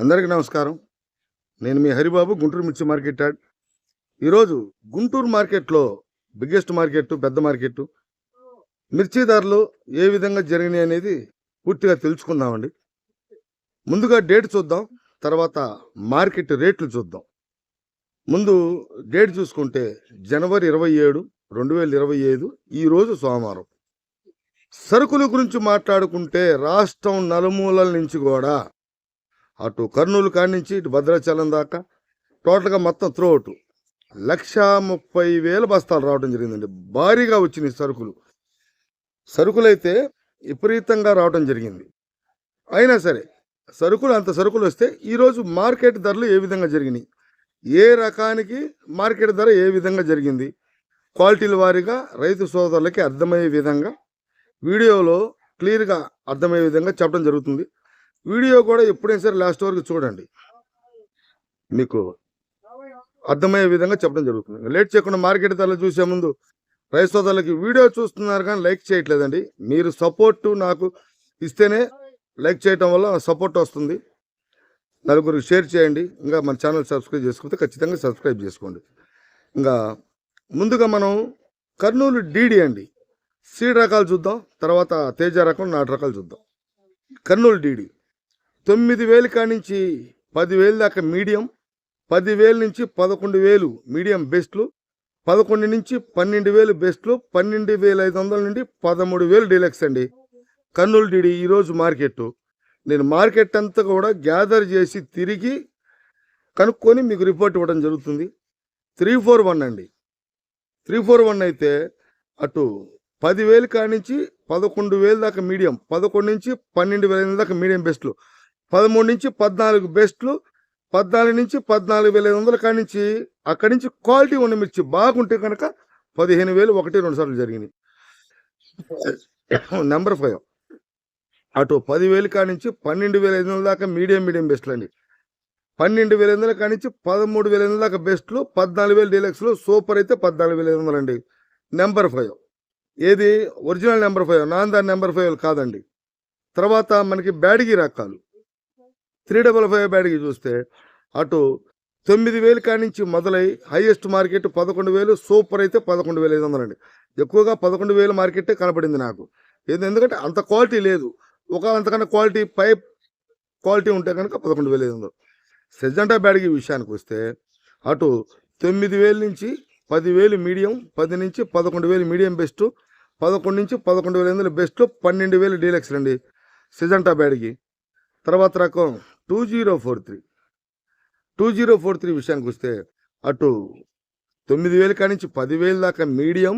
అందరికీ నమస్కారం. నేను మీ హరిబాబు గుంటూరు మిర్చి మార్కెట్ యాడ్. ఈరోజు గుంటూరు మార్కెట్లో బిగ్గెస్ట్ మార్కెట్ పెద్ద మార్కెట్ మిర్చి ధరలు ఏ విధంగా జరిగినాయి అనేది పూర్తిగా తెలుసుకుందామండి. ముందుగా డేట్ చూద్దాం తర్వాత మార్కెట్ రేట్లు చూద్దాం. ముందు డేట్ చూసుకుంటే జనవరి ఇరవై ఏడు రెండు వేల ఇరవై ఐదు ఈరోజు సోమవారం. సరుకుల గురించి మాట్లాడుకుంటే రాష్ట్రం నలుమూలల నుంచి కూడా అటు కర్నూలు కానించి నుంచి ఇటు భద్రాచలం దాకా టోటల్గా మొత్తం త్రోఅవుట్ లక్ష ముప్పై వేల బస్తాలు రావడం జరిగిందండి. భారీగా వచ్చినాయి సరుకులు. సరుకులైతే విపరీతంగా రావడం జరిగింది. అయినా సరే సరుకులు అంత సరుకులు వస్తే ఈరోజు మార్కెట్ ధరలు ఏ విధంగా జరిగినాయి? ఏ రకానికి మార్కెట్ ధర ఏ విధంగా జరిగింది? క్వాలిటీల వారీగా రైతు సోదరులకి అర్థమయ్యే విధంగా వీడియోలో క్లియర్గా అర్థమయ్యే విధంగా చెప్పడం జరుగుతుంది. వీడియో కూడా ఎప్పుడైనా సరే లాస్ట్ వరకు చూడండి. మీకు అర్థమయ్యే విధంగా చెప్పడం జరుగుతుంది. లేట్ చేయకుండా మార్కెట్ ధరలు చూసే ముందు రైతు సోదరులకి వీడియో చూస్తున్నారు కానీ లైక్ చేయట్లేదండి. మీరు సపోర్ట్ నాకు ఇస్తేనే లైక్ చేయటం వల్ల సపోర్ట్ వస్తుంది. నలుగురికి షేర్ చేయండి. ఇంకా మన ఛానల్ సబ్స్క్రైబ్ చేసుకుంటే ఖచ్చితంగా సబ్స్క్రైబ్ చేసుకోండి. ఇంకా ముందుగా మనం కర్నూలు డీడీ అండి. సీడ్ రకాలు చూద్దాం. తర్వాత తేజ రకం నాటు రకాలు చూద్దాం. కర్నూలు డీడీ. తొమ్మిది వేలు కానించి పదివేలు దాకా మీడియం పదివేల నుంచి పదకొండు వేలు మీడియం బెస్ట్లు పదకొండు నుంచి పన్నెండు వేలు బెస్ట్లు పన్నెండు వేల ఐదు వందల నుండి పదమూడు వేలు డీలక్స్ అండి. కర్నూలు డిడి ఈరోజు మార్కెట్ నేను మార్కెట్ అంతా కూడా గ్యాదర్ చేసి తిరిగి కనుక్కొని మీకు రిపోర్ట్ ఇవ్వడం జరుగుతుంది. త్రీ ఫోర్ వన్ అండి. త్రీ ఫోర్ వన్ అయితే అటు పదివేలు కానించి పదకొండు వేలు దాకా మీడియం పదకొండు నుంచి పన్నెండు వేల ఐదు దాకా మీడియం బెస్ట్లు. పదమూడు నుంచి పద్నాలుగు బెస్ట్లు పద్నాలుగు నుంచి పద్నాలుగు వేల ఐదు వందల. నుంచి అక్కడి నుంచి క్వాలిటీ ఉన్న మిర్చి బాగుంటే కనుక పదిహేను వేలు ఒకటి రెండు సార్లు జరిగినాయి నెంబర్ ఫైవ్. అటు పదివేలు నుంచి పన్నెండు వేల ఐదు వందల దాకా మీడియం మీడియం బెస్ట్లు అండి. పన్నెండు వేల ఐదు వందల కానించి పదమూడు వేల ఐదు వందల దాకా బెస్ట్లు పద్నాలుగు వేలు డీలక్స్లు సూపర్ అయితే పద్నాలుగు వేల ఐదు వందలు అండి. Number five. ఏది? Original number five. నాన్ దాని నెంబర్ ఫైవ్ కాదండి. తర్వాత మనకి బ్యాడిగి రకాలు. త్రీ డబల్ ఫైవ్ బ్యాడ్కి చూస్తే అటు తొమ్మిది వేలు కానించి మొదలై హైయెస్ట్ మార్కెట్ పదకొండు వేలు సూపర్ అయితే పదకొండు వేల ఐదు వందలు అండి. ఎక్కువగా పదకొండు వేల మార్కెటే కనపడింది నాకు. ఎందుకంటే అంత క్వాలిటీ లేదు. ఒక అంతకన్నా క్వాలిటీ పై క్వాలిటీ ఉంటే కనుక పదకొండు వేల ఐదు వందలు. సెజెంటా బ్యాడ్కి విషయానికి వస్తే అటు తొమ్మిది వేల నుంచి పదివేలు మీడియం పది నుంచి పదకొండు వేలు మీడియం బెస్ట్ పదకొండు నుంచి పదకొండు వేల ఐదు వందలు బెస్ట్ పన్నెండు వేలు డీలక్స్ అండి సిజంటా బ్యాడ్కి తర్వాత రకం two zero four three two zero four three విషయానికి వస్తే అటు తొమ్మిది వేలు కానించి పదివేలు దాకా మీడియం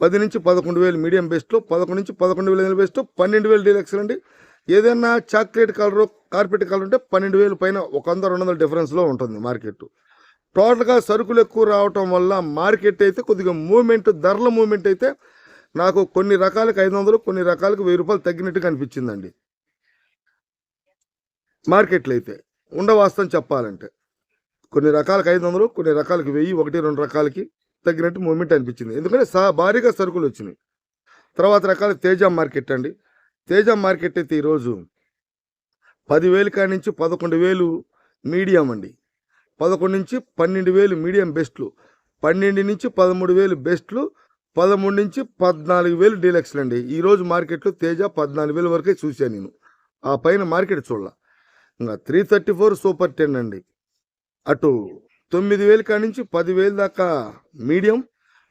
పది నుంచి పదకొండు వేలు మీడియం బెస్ట్లో పదకొండు నుంచి పదకొండు వేల ఐదు బెస్ట్ పన్నెండు వేలు డీలక్స్ అండి. ఏదైనా చాక్లెట్ కలర్ కార్పెట్ కలర్ ఉంటే పన్నెండు వేలు పైన ఒక వంద రెండు వందల డిఫరెన్స్లో ఉంటుంది మార్కెట్ టోటల్గా సరుకులు ఎక్కువ రావటం వల్ల మార్కెట్ అయితే కొద్దిగా మూమెంట్ ధరల మూమెంట్ అయితే నాకు కొన్ని రకాలకు ఐదు వందలు కొన్ని రకాలకు వెయ్యి రూపాయలు తగ్గినట్టుగా అనిపించిందండి. మార్కెట్లు అయితే ఉండవాస్తవం చెప్పాలంటే కొన్ని రకాలకు ఐదు వందలు కొన్ని రకాలకి వెయ్యి ఒకటి రెండు రకాలకి తగ్గినట్టు మూమెంట్ అనిపించింది. ఎందుకంటే సా భారీగా సరుకులు వచ్చినాయి. తర్వాత రకాల తేజ మార్కెట్ అండి. తేజ మార్కెట్ అయితే ఈరోజు పదివేలు కాడి నుంచి పదకొండు వేలు మీడియం అండి. పదకొండు నుంచి పన్నెండు వేలు మీడియం బెస్ట్లు. పన్నెండు నుంచి పదమూడు వేలు బెస్ట్లు. పదమూడు నుంచి పద్నాలుగు వేలు డీలక్స్లు అండి. ఈరోజు మార్కెట్లో తేజ పద్నాలుగు వేల వరకే చూశాను నేను. ఆ పైన మార్కెట్ చూడాల. Three thirty four super ten అండి. అటు తొమ్మిది వేలు కాడి నుంచి పదివేలు దాకా మీడియం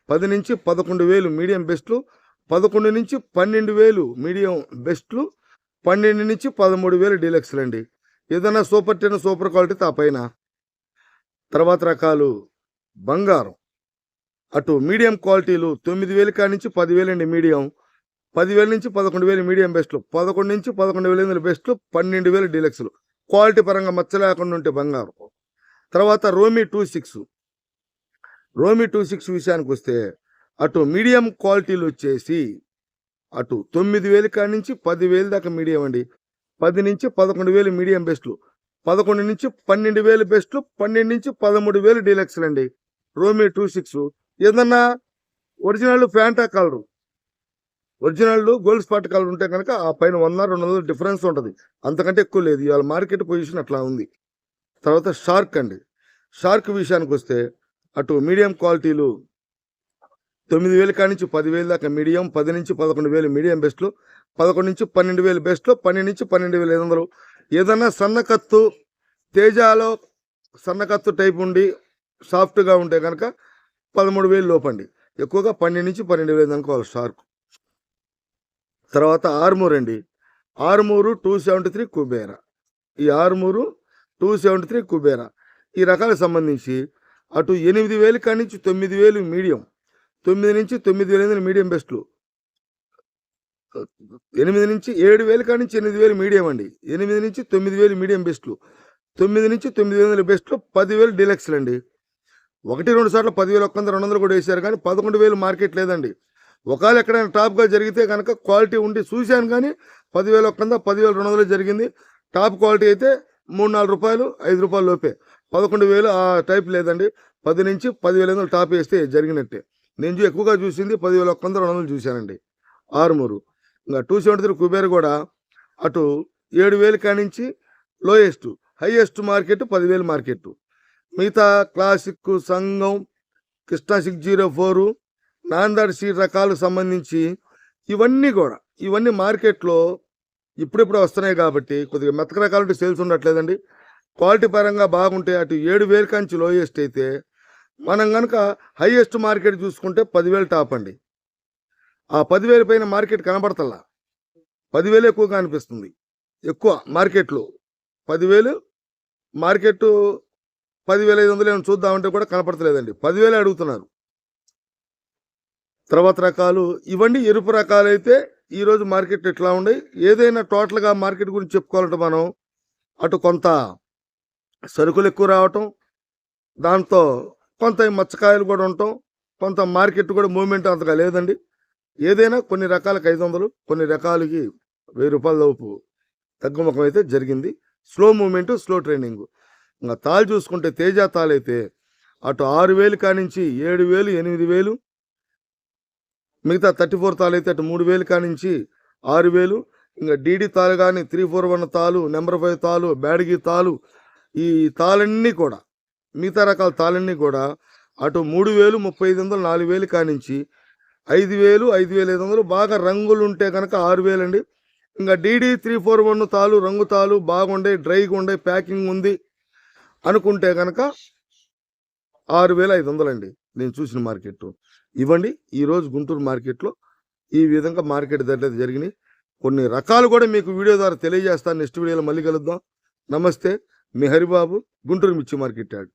పది నుంచి పదకొండు వేలు మీడియం బెస్ట్లు పదకొండు నుంచి పన్నెండు వేలు మీడియం బెస్ట్లు పన్నెండు నుంచి పదమూడు వేలు డీలక్స్లు అండి. ఏదైనా సూపర్ టెన్ సూపర్ క్వాలిటీ ఆ పైన తర్వాత రకాలు బంగారం. అటు మీడియం క్వాలిటీలు తొమ్మిది వేలు కాడి నుంచి పదివేలు అండి మీడియం పదివేల నుంచి పదకొండు వేలు మీడియం బెస్ట్లు పదకొండు నుంచి పదకొండు వేల ఎనిమిది బెస్ట్లు పన్నెండు వేలు డీలక్స్లు. క్వాలిటీ పరంగా మచ్చ లేకుండా ఉంటే బంగారం. తర్వాత రోమి టూ సిక్స్. రోమి టూ సిక్స్ విషయానికి వస్తే అటు మీడియం క్వాలిటీలు వచ్చేసి అటు తొమ్మిది వేలు కాడి నుంచి పదివేలు దాకా మీడియం అండి. పది నుంచి పదకొండు వేలు మీడియం బెస్ట్లు. పదకొండు నుంచి పన్నెండు వేలు బెస్ట్లు పన్నెండు నుంచి పదమూడు వేలు డీలక్స్లు అండి. రోమి టూ సిక్స్. ఏదన్నా original Fanta colour. Original Gold Spot colour ఉంటే కనుక ఆ పైన వంద రెండు వందల డిఫరెన్స్ ఉంటుంది. అంతకంటే ఎక్కువ లేదు. ఇవాళ మార్కెట్ పొజిషన్ అట్లా ఉంది. తర్వాత షార్క్ అండి. షార్క్ విషయానికి వస్తే అటు మీడియం క్వాలిటీలు తొమ్మిది వేలు కాడి నుంచి పదివేలు దాకా మీడియం పది నుంచి పదకొండు వేలు మీడియం బెస్ట్లు పదకొండు నుంచి పన్నెండు వేలు బెస్ట్లో పన్నెండు నుంచి పన్నెండు వేలు ఐదు వందలు. ఏదన్నా సన్నకత్తు తేజాలో సన్నకత్తు టైప్ ఉండి సాఫ్ట్గా ఉంటే కనుక పదమూడు వేలు లోపండి ఎక్కువగా పన్నెండు నుంచి పన్నెండు వేలు అనుకోవాలి షార్క్. తర్వాత ఆర్మూర్ అండి. Armoor two seventy three Kubera. ఈ Armoor two seventy three Kubera. ఈ రకాలకు సంబంధించి అటు ఎనిమిది వేలు కాడి నుంచి తొమ్మిది వేలు మీడియం. తొమ్మిది నుంచి తొమ్మిది వేలు ఎనిమిది మీడియం బెస్ట్లు. ఎనిమిది నుంచి ఏడు వేలు కాడి నుంచి ఎనిమిది వేలు మీడియం అండి. ఎనిమిది నుంచి తొమ్మిది వేలు మీడియం బెస్ట్లు. తొమ్మిది నుంచి తొమ్మిది వందల బెస్ట్లు పదివేలు డీలక్స్లు అండి ఒకటి రెండు సార్లు పదివేలు ఒక్క వంద రెండు వందలు కూడా వేశారు కానీ పదకొండు వేలు మార్కెట్ లేదండి. ఒకవేళ ఎక్కడైనా టాప్గా జరిగితే కనుక క్వాలిటీ ఉండి చూశాను కానీ పదివేలు ఒక్క వంద పదివేలు రెండు వందలు జరిగింది. టాప్ క్వాలిటీ అయితే మూడు నాలుగు రూపాయలు ఐదు రూపాయలు లోపే. పదకొండు వేలు ఆ టైప్ లేదండి. పది నుంచి పదివేల వందలు టాప్ వేస్తే జరిగినట్టే. నేను ఎక్కువగా చూసింది పదివేల ఒక్క వంద రెండు వందలు చూశానండి. ఆరుమూరు. ఇంకా టూ సెవెంటీ త్రీ కుబేర్ కూడా అటు ఏడు వేలు కానించి లోయెస్ట్ హైయెస్ట్ మార్కెట్ పదివేలు మార్కెట్ మిగతా క్లాసిక్ సంఘం Krishna six zero four Nanded seed రకాలకు సంబంధించి ఇవన్నీ కూడా ఇవన్నీ మార్కెట్లో ఇప్పుడిప్పుడు వస్తున్నాయి కాబట్టి కొద్దిగా మెతక రకాలు సేల్స్ ఉండట్లేదండి. క్వాలిటీ పరంగా బాగుంటే అటు ఏడు వేలు కంచి లోయెస్ట్ అయితే మనం కనుక హైయెస్ట్ మార్కెట్ చూసుకుంటే పదివేలు టాప్ అండి. ఆ పదివేల పైన మార్కెట్ కనబడతల్లా పదివేలు ఎక్కువగా అనిపిస్తుంది ఎక్కువ మార్కెట్లో. పదివేలు మార్కెట్ పదివేల ఐదు వందలు ఏమైనా చూద్దామంటే కూడా కనపడతలేదండి. పదివేలు అడుగుతున్నారు. తర్వాత రకాలు ఇవన్నీ ఎరుపు రకాలు అయితే ఈరోజు మార్కెట్ ఎట్లా ఉన్నాయి ఏదైనా టోటల్గా మార్కెట్ గురించి చెప్పుకోవాలంటే మనం అటు కొంత సరుకులు ఎక్కువ రావటం దాంతో కొంత మత్స్యకాయలు మచ్చకాయలు కూడా ఉండటం కొంత మార్కెట్ కూడా మూవ్మెంట్ అంతగా లేదండి. ఏదైనా కొన్ని రకాలకు ఐదు వందలు కొన్ని రకాలకి వెయ్యి రూపాయల లోపు తగ్గుముఖం అయితే జరిగింది. Slow movement slow training. ఇంకా తాళ్ళు చూసుకుంటే తేజ తాళ్ళు అయితే అటు ఆరు వేలు కానించి ఏడు వేలు ఎనిమిది వేలు మిగతా థర్టీ ఫోర్ తాలు అయితే అటు మూడు వేలు కానించి ఆరు వేలు. ఇంకా డీడీ తాలు కానీ త్రీ ఫోర్ వన్ తాలు నెంబర్ ఫైవ్ తాలు బ్యాడ్గి తాలు ఈ తాళన్నీ కూడా మిగతా రకాల తాళన్నీ కూడా అటు మూడు వేలు ముప్పై ఐదు వందలు నాలుగు వేలు కానించి ఐదు వేలు ఐదు వేలు ఐదు వందలు బాగా రంగులు ఉంటే కనుక ఆరు వేలండి. ఇంకా డీడీ త్రీ ఫోర్ వన్ తాలు రంగు తాలు బాగుండే డ్రైగా ఉండే ప్యాకింగ్ ఉంది అనుకుంటే కనుక ఆరు వేల ఐదు వందలండి. నేను చూసిన మార్కెట్ ఇవ్వండి ఈరోజు గుంటూరు మార్కెట్లో ఈ విధంగా మార్కెట్ ధరలు జరిగినాయి. కొన్ని రకాలు కూడా మీకు వీడియో ద్వారా తెలియజేస్తాను. నెక్స్ట్ వీడియోలో మళ్ళీ కలుద్దాం. నమస్తే మీ హరిబాబు గుంటూరు మిర్చి మార్కెట్ యాడ్.